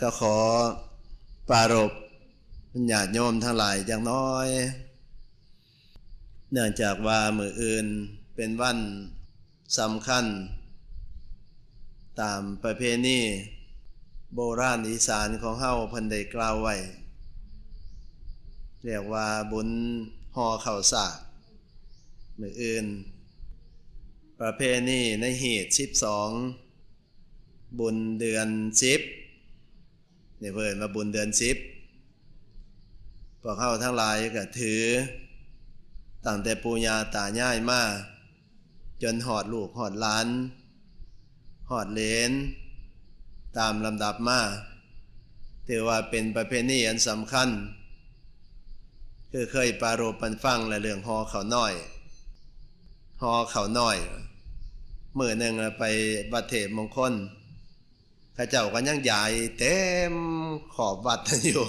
ก็ขอปรารบญาติโยมทั้งหลายอย่างน้อย เนื่องจากว่ามืออื่นเป็นวันสำคัญ ตามประเพณีโบราณอีสานของเฮาพันได้กล่าวไว้ เรียกว่าบุญห่อข้าวสากมืออื่น ประเพณีในเหตุสิบสองบุญเดือนสิบ เนี่ยเพิ่นมาบุญเดือนสิบพวกเข้าทั้งหลายก็ถือตั้งแต่ปูญาตายายมา จนหอดลูกหอดหลาน หอดเลน ตามลำดับมาถือว่าเป็นประเพณีอันสำคัญ คือเคยปารบปันฟังและเรื่องหอเขาน้อยหอเขาน้อยเมื่อหนึ่งไปบัดเทมงคล ข้าเจ้าก็ยังใหญ่เต็มขอบวัดอยู่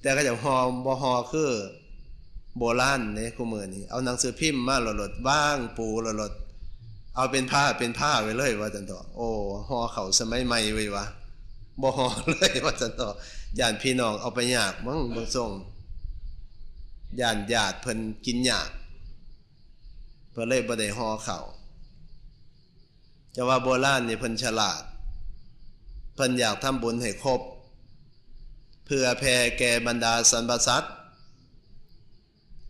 แต่ข้าเจ้าหอบ่หอคือโบราณเนี่ยคู่มือนี่เอาหนังสือพิมพ์มาหลดๆบ้างปูหลดๆเอาเป็นผ้าเป็นผ้าไว้เลยว่าจันต่อโอ้หอเขาสมัยใหม่ไว้วะบ่ห่อเลยว่าจันต่อย่านพี่น้องเอาไปยากมั้งบางทรงย่านญาติเพิ่นกินยากเพิ่นเลยบ่ได้หอเขาจะว่าโบราณนี่เพิ่นฉลาด เพิ่นอยากทำบุญให้ครบ เพื่อแผ่แก่บรรดาสรรพสัตว์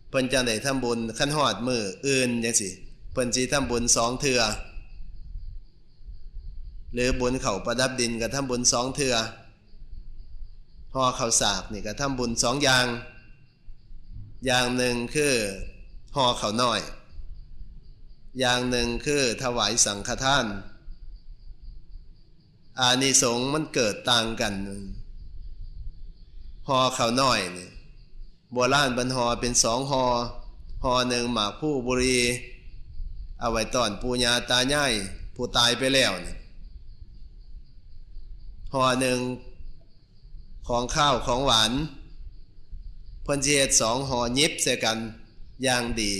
เพิ่นจังได้ทำบุญขั้นหอดมืออื่นจังสิเพิ่นสิทำบุญสองเทือหรือบุญเขาประดับดินก็ทำบุญสองเทือพอเขาสากนี่ก็ทำบุญสองอย่าง อย่างหนึ่งคือห่อเขาน้อย อย่างหนึ่งคือถวายสังฆทาน อานิสงส์มันเกิดต่างกันหอเขาน้อยนี่โบราณบรรหอเป็นสองหอหอหนึ่งหมากผู้บุรี เอาไว้ตอนปูญาตายายผู้ตายไปแล้วนี่หอหนึ่งของข้าวของหวานเพิ่นสิเฮ็ดสองหอยิบใส่กันอย่างดี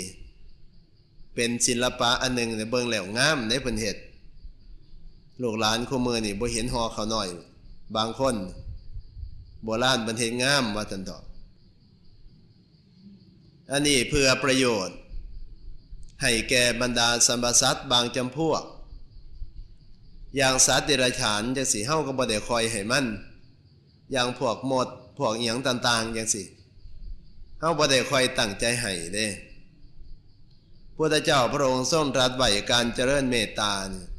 เป็นศิลปะอันหนึ่งในเบิงแล้วงามในเพิ่นเฮ็ด ลูกหลานคู่มือนี่บ่เห็นหอเขาน้อย บางคนโบราณเพิ่นเฮ็ดงามว่าซั่นดอกอันนี้เพื่อประโยชน์ ให้แก่บรรดาสัมปสัตว์บางจำพวก อย่างสัตว์เดรัจฉานจะสีเฮ้าก็บ่ได้คอยให้มันอย่างพวกหมดพวกเอียงต่างๆอย่างสิเฮ้าบ่ได้คอยตั้งใจให้เด้พุทธเจ้าพระองค์ทรงตรัสไว้การเจริญเมตตาเนี่ย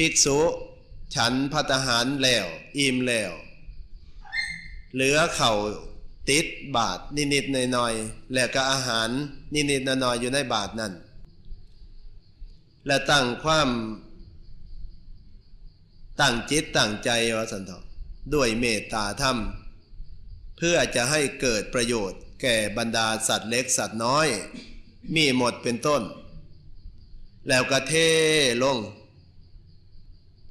ภิกษุ ฉันพัตหารแล้ว อิ่มแล้ว เหลือเข่าติดบาทนิดๆหน่อยๆและก็อาหารนิดๆหน่อยๆอยู่ในบาทนั่นและตั้งความตั้งจิตตั้งใจว่าสันทอด้วยเมตตาธรรม เพื่อจะให้เกิดประโยชน์แก่บรรดาสัตว์เล็กสัตว์น้อย มีหมดเป็นต้น แล้วก็เทลง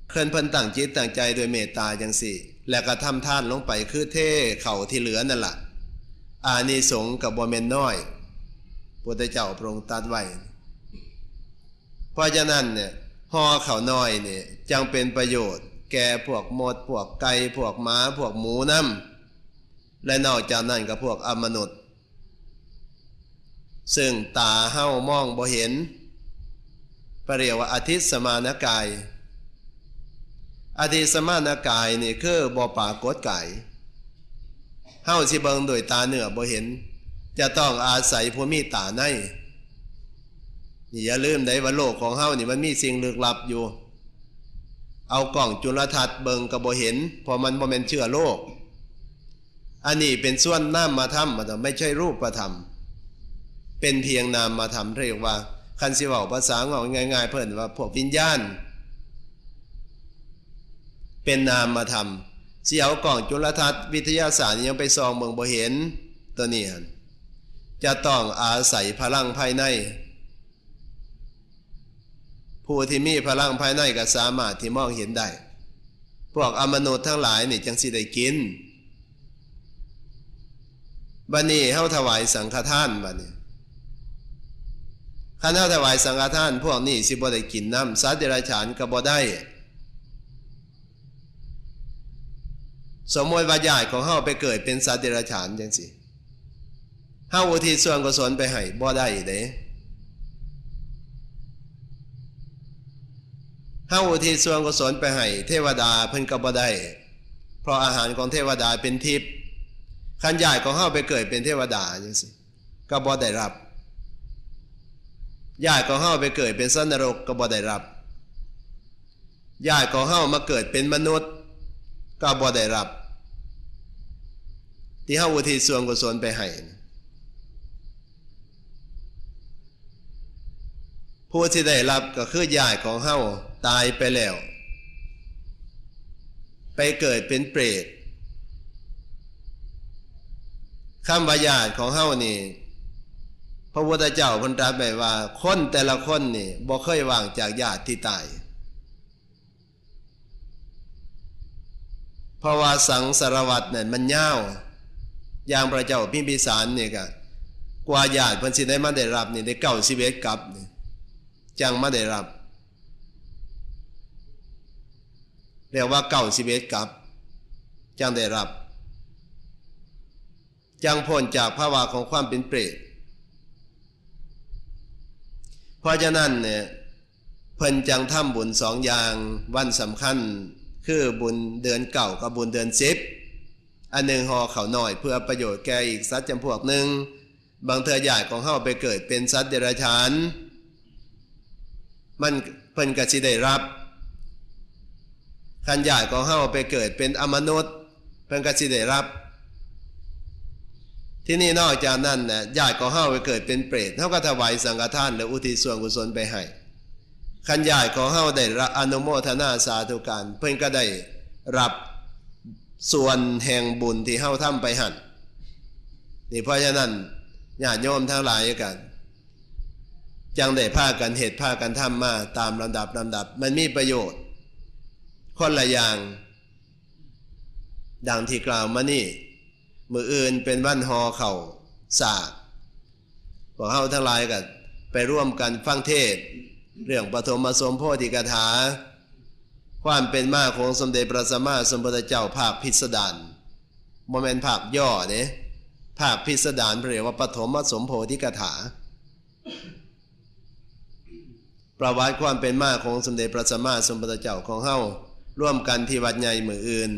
เคลื่อนเพิ่นตั้งจิตตั้งใจโดยเมตตาจังสี่ แล้วก็ทำท่านลงไปคือเทเข่าที่เหลือนั่นแหละอานิสงกับบเมนน้อยพุทธเจ้าพระองค์ตรัสไว้เพราะฉะนั้นเนี่ยห่อเข่าน้อยเนี่ยจังเป็นประโยชน์ แก่พวกมดพวกไก่พวกหมาพวกหมูน้ำและนอกจากนั้นก็พวกอมนุษย์ ซึ่งตาเฮ้ามองบ่เห็นปเรียกว่าอาทิตย์สมานกาย อาทิตสมานกายนี่คือบ่ปากดไก่เฮาสิเบิงโดยตาเนื้อบ่เห็น จะต้องอาศัยผู้มีตาในนี่อย่าลืมได้ว่าโลกของเฮานี่มันมีสิ่งลึกลับอยู่ เอากล่องจุลทรรศน์เบิงก็บ่เห็นพราะมันบ่แม่นเชื่อโลก อันนี้เป็นส่วนนามมาทำมันไม่ใช่รูปประธรรม เป็นเพียงนามมาทำเรียกว่า คันสิเว้าภาษาเอาง่าย ๆ เพิ่นว่าพวกวิญญาณ เป็นนามมาทำเสียวกล่องจุลทรรศน์วิทยาศาสตร์ยังไปซองเมืองบ่เห็นตัวนี้หั่นจะต้องอาศัยพลังภายใน ผู้ที่มีพลังภายในก็สามารถที่มองเห็นได้ พวกอมนุษย์ทั้งหลายนี่จังสิได้กินบัดนี้เฮาถวายสังฆทานบัดนี้คันเฮาถวายสังฆทาน พวกนี้สิบ่ได้กินน้ำสัตว์เดรัจฉานก็บ่ได้ สมมติว่าญาติของเฮาไปเกิดเป็นสัตว์เดรัจฉานจังซี่เฮาอุทิศส่วนกุศลไปให้บ่ได้เด้เฮาอุทิศส่วนกุศลไปให้เทวดาเพิ่นก็บ่ได้ เพราะอาหารของเทวดาเป็นทิพย์คันญาติของเฮาไปเกิดเป็นเทวดาจังซี่ก็บ่ได้รับญาติของเฮาไปเกิดเป็นสัตว์นรกก็บ่ได้รับญาติของเฮามาเกิดเป็นมนุษย์ ก็บ่ได้รับ ที่เฮาอุทิศส่วนกุศลไปให้ผู้ที่ได้รับก็คือญาติของเฮาตายไปแล้ว ไปเกิดเป็นเปรตคำว่าญาติของเฮานี่พระพุทธเจ้าพันตรัสไว้ว่า คนแต่ละคนนี่บ่เคยว่างจากญาติที่ตาย เพราะว่าสังสารวัตรเนี่ยมันยาอย่างพระเจ้าพิมพิสารเนี่ยก็กว่าญาติเพิ่นสิได้มาได้รับนี่ได้เก้าสิบเอ็ดกับจังมาได้รับเรียกว่าเก้าสิบเอ็ดกับ จังได้รับ จังพ้นจากภาวะของความเป็นเปรตเพราะฉะนั้นเนี่ยเพิ่นจังทำบุญสองอย่างวันสำคัญ คือบุญเดือนเก่ากับบุญเดือนสิบอันหนึ่งห่อเขาหน่อยเพื่อประโยชน์แก่อีกสัตว์จำพวกหนึ่งบางเธอญาติของเฮาไปเกิดเป็นสัตว์เดรัจฉาน มันเพิ่นกสิได้รับคันญาติของเฮาไปเกิดเป็นอมนุษย์ เพิ่นกสิได้รับ ที่นี่นอกจากนั้นนะญาติของเฮาไปเกิดเป็นเปรตเฮาก็ถวายสังฆทานหรืออุทิศส่วนกุศลไปให้ ขันญาติของเฮาได้รับอนุโมทนาสาธุการเพิ่นก็ได้รับส่วนแห่งบุญที่เฮาทำไปหันนี่เพราะฉะนั้นญาติโยมทั้งหลายกันจังได้พากันเหตุพากันทำมาตามลำดับลำดับ มันมีประโยชน์คนละอย่าง ดังที่กล่าวมานี่ มืออื่นเป็นวันหอเข่าสากพวกเฮาทั้งหลายกันไปร่วมกันฟังเทศ เรื่องปฐมสมโพธิกถา ความเป็นมาของสมเด็จพระสัมมาสัมพุทธเจ้าภาคพิสดารโมเมนต์ภาคย่อเนี่ยภาคพิสดารเรียกว่าปฐมสมโพธิกถา ประวัติความเป็นมาของสมเด็จพระสัมมาสัมพุทธเจ้าของเฮาร่วมกันที่วัดใหญ่มืออื่น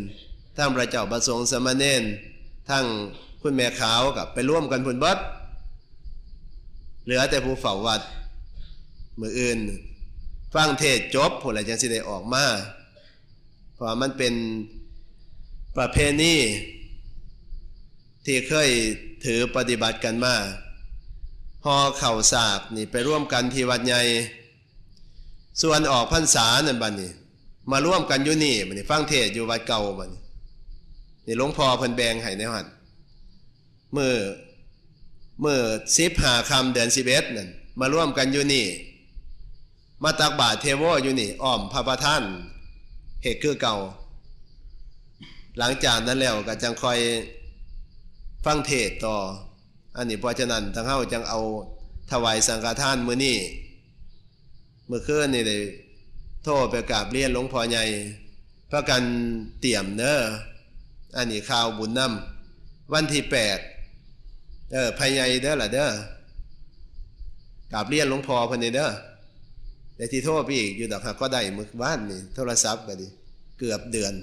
ทั้งพระเจ้าประสงค์สมณเณรทั้งคุณแม่ขาวกับไปร่วมกันพุ่นบิดเหลือแต่ผู้เฝ้าวัด มืออื่น ฟังเทศจบผลอะไรจังสิได้ออกมาเพราะมันเป็นประเพณีที่เคยถือปฏิบัติกันมาหอเข่าสากนี่ไปร่วมกันที่วัดใหญ่ส่วนออกพรรษานั่นบัดนี้มาร่วมกันอยู่นี่บัดนี้ฟังเทศอยู่วัดเก่าบัดนี้นี่หลวงพ่อเพิ่นแบงให้ในหันเมื่อเมื่อสิบหาคำเดือนสิบเอ็ดนั่นมาร่วมกันอยู่นี่ มาตักบาตรเทโวอยู่นี่อ้อมพระประธานเหตุคือเก่า หลังจากนั้นแล้วก็จังคอยฟังเทศต่อ อันนี้เพราะฉะนั้นทั้งเฮาจังเอาถวายสังฆทานมื้อนี้เมื่อคืนนี่ได้โทรไปกราบเรียนหลวงพ่อใหญ่พระกันเตรียมเด้ออันนี้ข่าวบุญนำวันที่แปดเออภายในเด้อล่ะเด้อกราบเรียนหลวงพ่อพิ่นนี่เด้อ แต่ที่โทษพี่อีกอยู่ดอกหักก็ได้มือบ้านนี่โทรศัพท์ก็ดีเกือบเดือน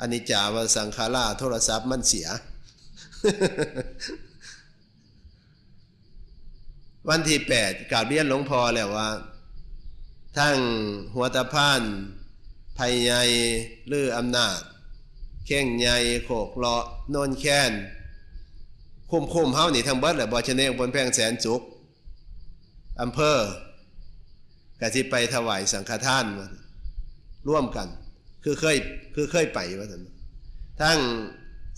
อันนี้จ่าวาสังขาราโทรศัพท์มันเสีย วันที่แปดกราบเรียนหลวงพ่อแล้วว่า ทั้งหัวตะพานภัยใหญ่ลืออำนาจเข่งใหญ่โขกเลาะโนนแค้นคุมคุมเฮานี่ทั้งเบิดแหละบอชเนงบนแพงแสนจุกอำเภอ กะสิไปถวายสังฆทานมาร่วมกัน คือเคยคือเคยไปว่าท่านทั้ง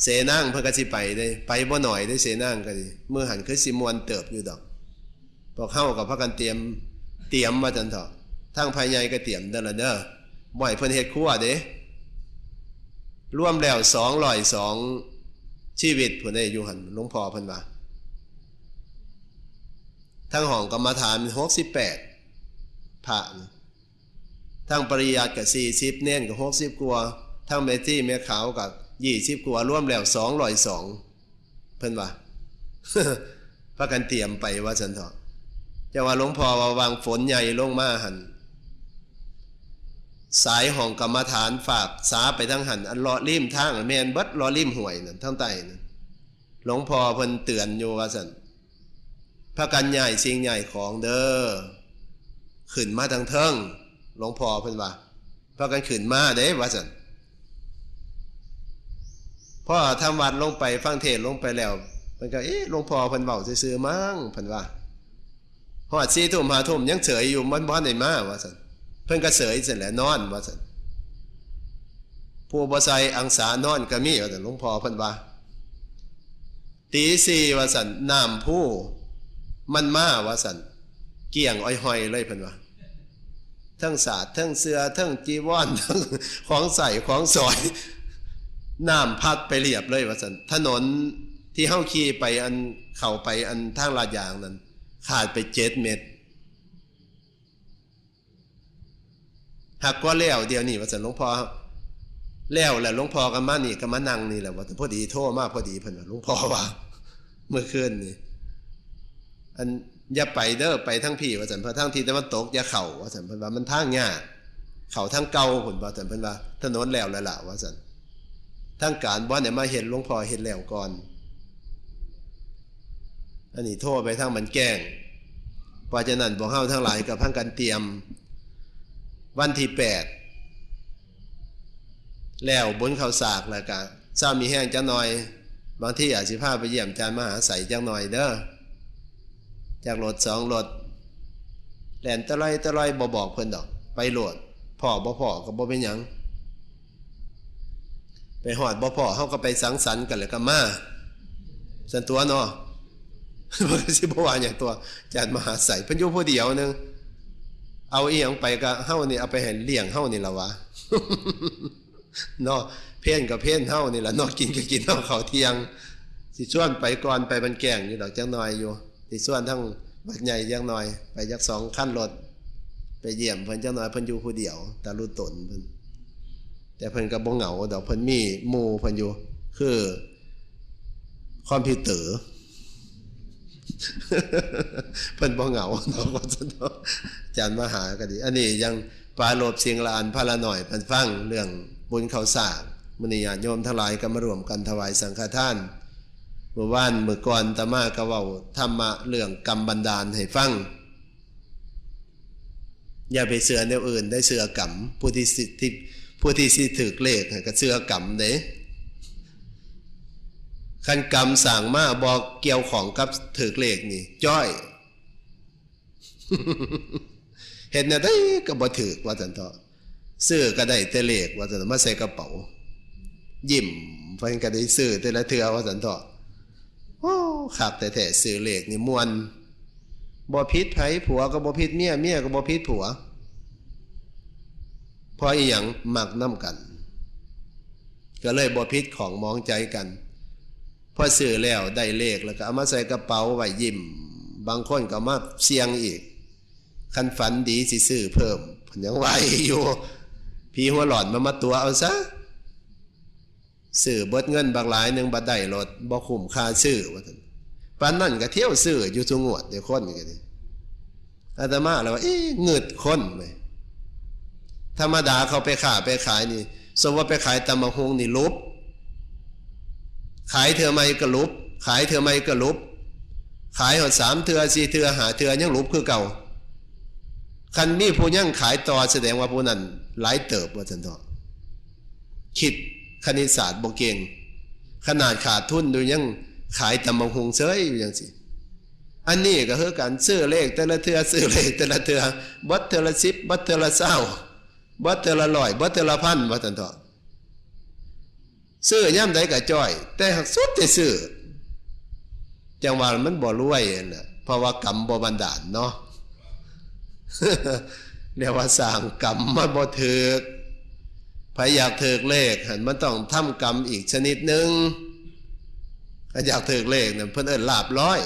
เสนั่งเพื่อกะสิไปได้ไปบ่หน่อยได้เสนั่งก็ดีเมื่อหันคือสิมวนเติบอยู่ดอกพวกเข้ากับพระกันเตรียมเตรียมมาจันถอะทั้งภายในก็เตรียมเด้อละเด้อบ่อยเพิ่นเฮ็ดครัวเด้ร่วมแล้วสองร้อยสองชีวิตผู้ได้อยู่หันหลวงพ่อเพิ่นว่าทั้งห้องกรรมฐานหกสิบแปด พระทั้งปริยัติกับสี่สิบเน้นกับหกสิบกว่าทั้งเมจี้แม่ขาวกับยี่สิบกว่าร่วมแล้วสองร้อยสองเพิ่นว่าพากันเตรียมไปว่าสันเถาะจะว่าหลวงพ่อว่าวางฝนใหญ่ลงมาหันสายห้องกรรมฐานฝากสาไปทั้งหันอันลอริมทางแมนเบิดลอริมห่วยนั่นทั้งใต้นั่นหลวงพ่อเพิ่นเตือนอยู่ว่าสันพากันใหญ่สิ่งใหญ่ของเด้อ ขึ้นมาทางเทิงหลวงพ่อเพิ่นว่าพากันขึ้นมาเด้ว่าสันพ่อทำวัดลงไปฟังเทศลงไปแล้วมันก็เอ๊ะหลวงพ่อเพิ่นเว้าซื่อมั้งเพิ่นว่าฮอด4ทุ่ม5ทุ่มยังเฉยอยู่มันบ้านได้มาว่าซั่นเพิ่นก็เฉยซั่นแหละนอนว่าซั่นผู้บ่ใส่อังสานอนก็มีว่าซั่นหลวงพ่อเพิ่นว่าตี4ว่าซั่นน้ำผู้มันมาว่าซั่น เกี่ยงอ้อยห้อยเลยเพิ่นว่าทั้งศาสตร์ทั้งเสือทั้งจีวรทั้งของใส่ของสอยน้ำพัดไปเรียบเลยว่าสันถนนที่เฮ้าขี่ไปอันเข้าไปอันทางลาดยางนั้น ขาดไปเจ็ดเมตรหากว่าแล้วเดียวนี่ว่าสันหลวงพ่อแล้วแหละหลวงพ่อก็มานี่ก็มานั่งนี่แหละว่าแต่พอดีโทรมากพอดีเพิ่นว่าหลวงพ่อว่า เมื่อคืนนี่อัน อย่าไปเด้อไปทั้งพี่ว่าสันเพราะทั้งทีตะวันตกอย่าเข่าว่าสันเพิ่นว่ามันทางยากเข่าทางเก่าผลว่าสันเพิ่นว่าถนนแล้วแล้วล่ะว่าสันทั้งการบ่เนี่ยมาเห็นหลวงพ่อเห็นแล้วก่อน อันนี้โทษไปทั้งมันแกล้งเพราะฉะนั้นพวกเฮาทั้งหลายกับพังกันเตรียม วันที่แปดแล้วบนเขาสากแล้วก็เศร้ามีแห้งจังหน่อย บางที่อาจสิพาไปเยี่ยมจานมหาใสจังหน่อยเด้อ จากรถสองรถแหลนตะไลตะไลบ่บอกเพิ่นดอก ไปโหลดพ่อบ่พ่อก็บ่เป็นหยังไปหอดบ่พ่อเฮาก็ไปสังสรรค์กันแล้วก็มาสันตัวเนาะบ่สิบ่ว่าหยังตัวจานมหาใสเพิ่นอยู่ผู้เดียวหนึงเอาอีหยังไปก็เฮานี่เอาไปให้เลี้ยงเฮานี่ล่ะวะเนาะเพ่นกับเพ่นเฮานี่ล่ะเนาะกินก็กินเฮาข้าเที่ยง สิชวนไปก่อนไปบันแก่งอยู่ดอกจังหน่อยอยู่ สิชวนทั้งบัดใหญ่จังหน่อย ไปจักสองขั้นรถไปเยี่ยมเพิ่นจังหน่อยเพิ่นอยู่ผู้เดียวตาลุตนเพิ่นแต่เพิ่นก็บ่เหงาดอกเพิ่นมีหมู่เพิ่นอยู่ คือคอมพิวเตอร์เพิ่นบ่เหงาดอกว่าซั่นเนาะอาจารย์มหาก็ดี อันนี้ยังปลาโลบเสียงละอันพาละหน่อยเพิ่นฟังเรื่องบุญเขาสากมื้อนี้ญาโยมทั้งหลายก็มารวมกันถวายสังฆทาน เมื่อวานเมื่อก่อนตามาก็เว้าธรรมะเรื่องกรรมบันดาลให้ฟัง อย่าไปเสือแนวอื่นได้เสือกรรมผู้ที่สิที่ผู้ที่สิถือเลขก็เสือกรรมเด้คันกรรมสั่งมาบอกเกี่ยวของกับถือเลขนี่ จ้อยเห็นนะได้ก็บ่ถือว่าจันเถาะซื้อก็ได้แต่เลขว่าจันเถาะมาใส่กระเป๋า ยิ้มเพิ่นก็ได้ซื้อแต่ละเทือว่าจันเถาะ โอ้คักแต่แท้ๆซื้อเลขนี่มวนบ่พิษไผผัวก็บ่พิษเมียเมียก็บ่พิษผัวเพราะอีหยังหมักน้ำกัน ก็เลยบ่พิษของมองใจกันพอซื้อแล้วได้เลขแล้วก็เอามาใส่กระเป๋าไว้ยิ้ม บางคนก็มาเสี่ยงอีก คันฝันดีสิซื้อเพิ่มเพิ่นยังไหวอยู่ พี่หัวหลอนมามาตัวเอาซะ ซื้อเบิดเงินบางหลายหนึ่งบ่ได้รถบ่คุ้มค่าซื้อว่าซั่นปานนั่นก็เที่ยวซื้ออยู่สุงวดเดี๋ยวคนกันนี่อาตมาแล้วว่าเอ๊ะเงิดคนไหมธรรมดาเขาไปขาไปขายนี่ สมมติว่าไปขายตำมะฮงนี่ลุบขายเธอไม่ก็ลุบ ขายเธอไม่ก็ลุบ ขายหอดสามเถือสี่เถือหาเถือยังลุบคือเก่าคันมีผู้ยังขายต่อแสดงว่าผู้นั้นหลายเติบว่าสันทอะคิด คณิตศาสตร์บกเก่ง ขนาดขาดทุนดูยังขายตำบังหงเซยอยู่อย่างสิอันนี้ก็คือการซื้อเลข แต่ละเทือซื้อเลขแต่ละเทือบัตเทอละสิบบัตเทอละเศร้าบัตเทอละร้อยบัตเทอละพันว่าตันเถอะซื้อย่ำใดก็จ่อย แต่หักสุดจะซื้อจังหวะมันบ่รวยน่ะเพราะว่ากรรมบ่บันดาลเนาะเรียกว่าสร้างกรรมมาบ่ถึก พยอยากถึกเลขหันมันต้องทำกรรมอีกชนิดหนึ่งถ้าอยากถือเลขเนี่ยเพิ่นเอิ้นลาบร้อย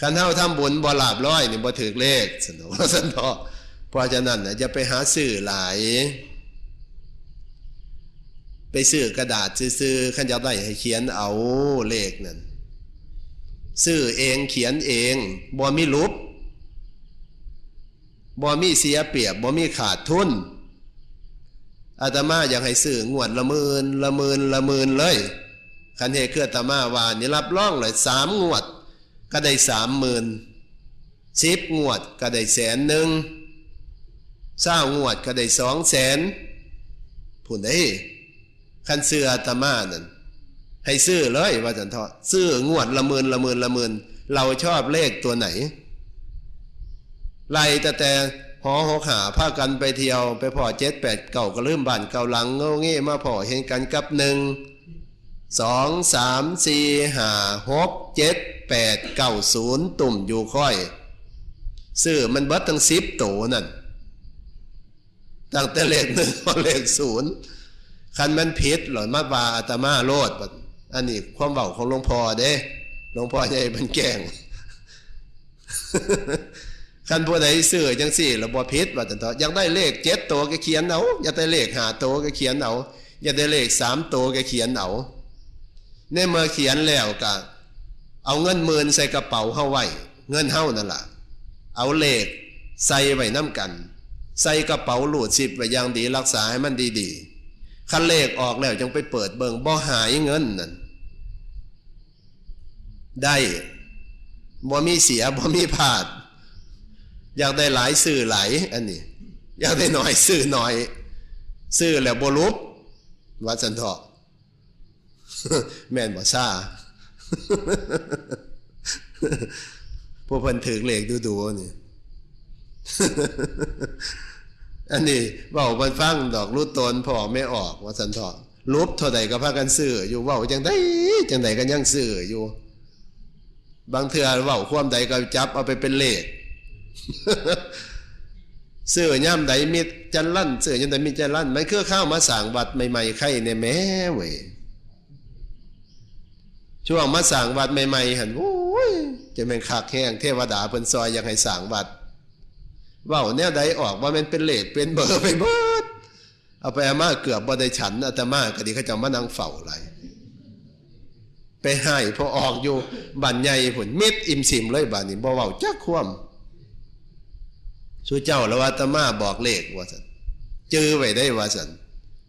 คันเฮาทำบุญบ่ลาบร้อยนี่บ่ถือเลขสนอสนอเพราะฉะนั้นน่ะจะไปหาซื้อหลาย ไปซื้อกระดาษซื้อๆขันจะได้ให้เขียนเอาเลขนั่นซื้อเองเขียนเองบ่มีลุบ บ่มีเสียเปรียบบ่มีขาดทุนอาตมาอยากให้ซื้องวดละหมื่นละหมื่นละหมื่นเลยคันเฮคืออาตมาว่านี่รับรองเลยสามงวด ก็ได้สามหมื่นสิบงวดก็ได้แสนหนึ่งเศร้างวดก็ได้สองแสนพูดได้คันซื้ออาตมานั่นให้ซื้อเลยว่าจันทอซื้องวดละหมื่นละหมื่นละหมื่นเราชอบเลขตัวไหน ไล่แต่แต่หอหกหาพากันไปเที่ยว ไปพ่อเจ็ดแปดเก่าก็ลืมบ้านเก่าหลังเงาเงี้มาพ่อเห็นกันกับหนึ่งสองสามสี่ห้าหกเจ็ดแปดเก้าศูนย์ตุ่มอยู่ค่อยซื้อมันเบิดตั้งสิบโตนั่นตั้งแต่เลขหนึ่งเลขศูนย์คันมันผิดหรอมาบาอาตมาโลดอันนี้ความเบาของหลวงพ่อเด้หลวงพ่อใหญ่มันแกล้ง คันผู้ใดซื้อจังสี่ระบ่ผิดว่าจังตอยากได้เลขเจ็ดตัวก็เขียนเอาอยากได้เลขห้าตัวก็เขียนเอาอยากได้เลขสามตัวก็เขียนเอาในเมื่อเขียนแล้วก็เอาเงินหมื่นใส่กระเป๋าเฮาไว้เงินเฮานั่นล่ะ เอาเลขใส่ไว้น้ำกัน ใส่กระเป๋าหลูดซิบไว้อย่างดีรักษาให้มันดีๆคันเลขออกแล้วจงไปเปิดเบิงบ่หายเงินนั่นได้บ่มีเสียบ่มีพลาด อยากได้หลายซื้อหลายอันนี้ อยากได้น้อยซื้อน้อยซื้อแล้วบ่ลุบว่าสันเถาะแม่นบ่ซ่าพวกพิ่นถือเหลขดูๆนี่อันนี้เว้าเพิ่นฟังดอกรู้ตนพ่อไม่ออกว่าสันเถาะลุบเท่าใดก็พากันซื้ออยู่เว้าจังได้จังไดก็ยังซื้ออยู่ บางเทื่อเว้าความใดก็จับเอาไปเป็นเหลข เสื้อย่ำใดมีจันลั่นเสื้อย่ำใดมีจันลั่นมันคือข้าวมาสั่งบัตรใหม่ๆไข่ในแม่เว้ยช่วงมาสั่งบัตรใหม่ๆหันโอ้ยจะเป็นขากแห้งเทวดาเพิ่นซอยอยากให้สั่งบัตรเว้าแนวใดออกว่ามันเป็นเลขเป็นเบอร์ไปเบิดเอาไปอามาเกือบบ่ได้ฉันอาตมาก็ดีเขาจะมานั่งเฝ้าอะไรไปให้พอออกอยู่บันใหญ่ผลมิดอิ่มสิมเลยบานนี้บ่เว้าจักความ สู้เจ้าแล้วว่าตมาบอกเลขว่าสันจื้อไว้ได้ว่าสัน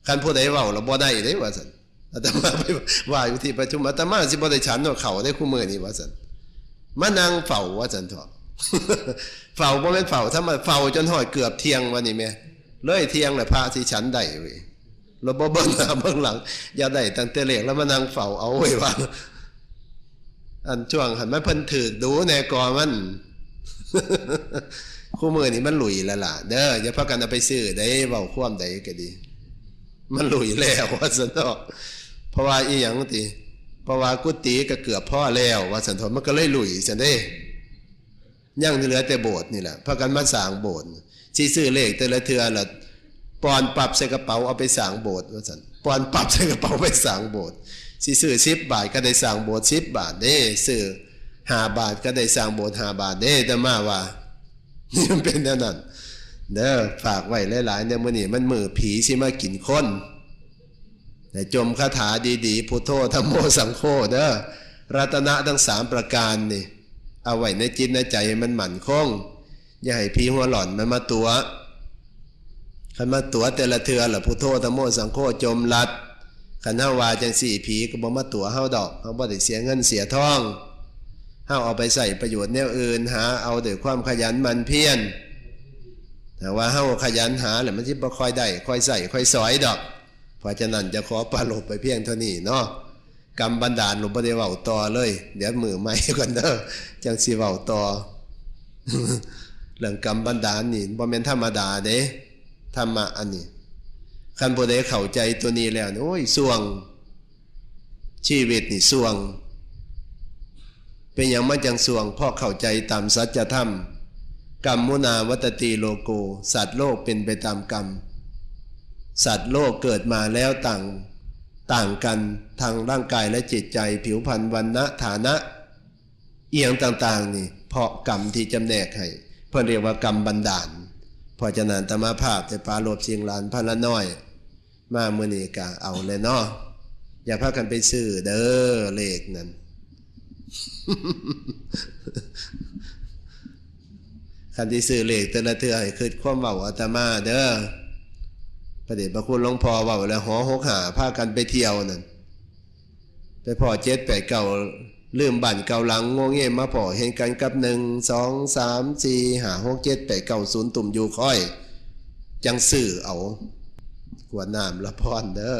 คันผู้ใดเว้าแล้วบ่ได้ได้ว่าสันอาตมาไปว่าอยู่ที่ประชุมอาตมาสิบ่ได้ฉันว่าเขาได้คู่มือนี่ว่าสันมานั่งเฝ้าว่าสันเถอะเฝ้าบ่แม่นเฝ้าถ้ามาเฝ้าจนหอดเกือบเที่ยงวันนี้แม่เลยเที่ยงแล้วพระสิฉันได้เว้ยเราบ่เบิ่งหน้าเบิ่งหลัง อย่าได้ตั้งแต่เลขแล้วมานั่งเฝ้าเอาไว้ว่าอันช่วงหันมาเพิ่นถือดูแนกอมัน คู่มือนี่มันหลุยแล้วล่ะ เด้ออย่าพากันเอาไปซื้อได้เว้าความใดก็ดี มันหลุยแล้วว่าสันทอะเพราะว่าอีหยังติเพราะว่ากุฏิก็เกือบพ่อแล้วว่าสันทอะมันก็เลยหลุยสันเด้ยังเหลือแต่โบสถ์นี่แหละพากันมาสร้างโบสถ์สิซื้อเลขแต่ละเทือละปอนปรับใส่กระเป๋าเอาไปสร้างโบสถ์ว่าสันปอนปรับใส่กระเป๋าไปสร้างโบสถ์สิซื้อ10บบาทก็ได้สร้างโบสถ์10บาทเด้ซื้อ5บาทก็ได้สร้างโบสถ์5บาทเด้แต่มาว่า นี่มันเป็นแนวนั้นเด้อฝากไว้หลายๆเนี่ยมื้อนี้มันมือผีสิมากินคนแต่จมคาถาดีๆพุทโธธรรมโมสังโฆเด้อรัตนะทั้งสามประการนี่ เอาไว้ในจิตในใจมันหมั่นคง อย่าให้ผีหัวหล่อนมันมาตัวคันมาตัวแต่ละเทือหละพุทโธธรรมโมสังโฆจมลัดคันเฮาวาจังสี่ผีก็บ่มาตัวเฮาดอกเฮาบ่ได้เสียเงินเสียทอง เฮาเอาไปใส่ประโยชน์แนวอื่นหาเอาด้วยความขยันมันเพียรแต่ว่าเฮาขยันหาแหล้วมันสิบ่ค่อยได้ค่อยใส่ค่อยสอยดอก เพราะฉะนั้นจะขอปรารบไปเพียงเท่านี้เนาะกรรมบันดาลหลวงพ่อได้เว้าต่อเลย เดี๋ยวมือไม่ก่อนเด้อจังสิเว้าต่อเรื่องกรรมบันดาลนี่บ่แม่นธรรมดาเด้ธรรมะอันนี้คันบ่ได้เข้าใจตัวนี้แล้วโอ้ยสวง ชีวิตนี่สวง เป็นอย่างมันจังสวงพ่อเข้าใจตามสัจธรรม กรรมมุนาวัตติโลโก สัตว์โลกเป็นไปตามกรรม สัตว์โลกเกิดมาแล้วต่าง ต่างกันทางร่างกายและจิตใจผิวพรรณวันณะฐานะ เอียงต่างๆนี่ เพราะกรรมที่จำแนกให้เพื่อเรียกว่ากรรมบันดาลพราะนันตมาภาพแต่ปาโลบเชียงลานพันละน้อย มาเมื้อนี้ก็เอาเลยเนาะอย่าพากันไปซื้อเด้อเลขนั้น คันที่ซื้อเหลขแต่ละเทือให้คิดความเว้าอาตมาเด้อพระเดชพระคุณหลวงพ่อเว้าแล้วหอหกหาพากันไปเที่ยวนั่นไปพอเจ็ดแปดเก่าลืมบ้านเก่าหลังงงเง่มาพอเห็นกันกับหนึ่งสองสามสี่หาหกเจ็ดแปดเก่าศูนย์ตุ่มอยู่ค่อย จังซื้อเอากวดน้ำละพรเด้อ